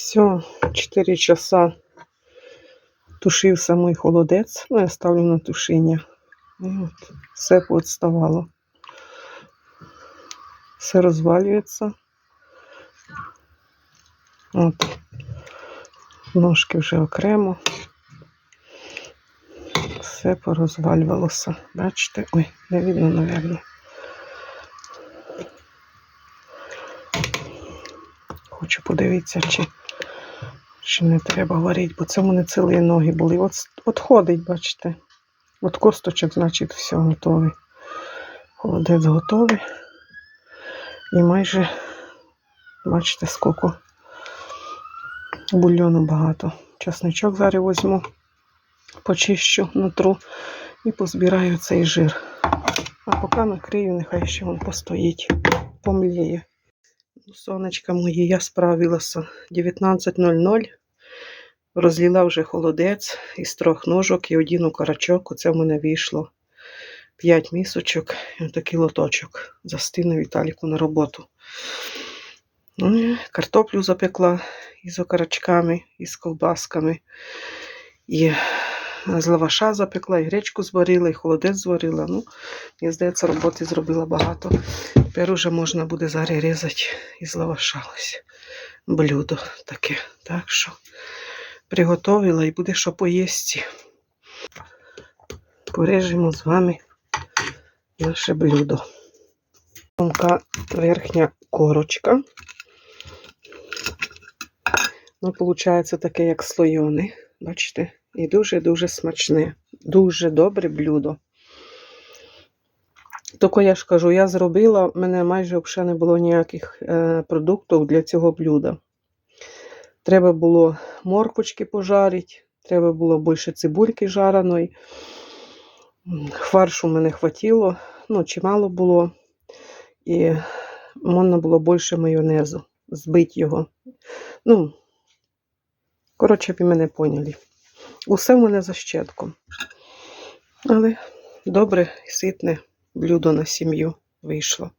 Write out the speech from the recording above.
Все, 4 часа тушився мій холодець. Ну, я ставлю на тушіння. І от все поотставало. Все розвалюється. От. Ножки вже окремо. Все порозвалювалося. Бачите? Ой, не видно, напевно. Хочу подивитися, чи, чи не треба варити, бо це в мене цілі ноги були. От, от ходить, бачите. От косточок, значить, все готове. Холодець готовий. І майже, бачите, скільки бульйону багато. Часничок зараз візьму, почищу натру і позбираю цей жир. А поки накрию, нехай ще він постоїть, помліє. Сонечка мої, я справилася. 19.00. Розліла вже холодець із трьох ножок і один окорочок. Оце в мене вийшло 5 місочок і такий лоточок. Застину Віталіку на роботу. Ну, Картоплю запекла із окорочками, із ковбасками. І з лаваша запекла, і гречку зварила, і холодець зварила. Ну, мені здається, роботи зробила багато. Тепер уже можна буде зараз різати із лаваша ось блюдо таке. Так що приготовила і буде що поїсти. Порежемо з вами наше блюдо. Тонка верхня корочка. Ну, виходить таке, як слойоне. Бачите? І дуже-дуже смачне. Дуже добре блюдо. Тільки я ж кажу, я зробила, в мене майже взагалі не було ніяких е, продуктів для цього блюда. Треба було морквочки пожарити, треба було більше цибульки жареної. Фаршу мене хватило, ну, чимало було. І можна було більше майонезу, збити його. Ну, коротше, ви мене поняли. Усе в мене за щетком. Але добре і ситне блюдо на сім'ю вийшло.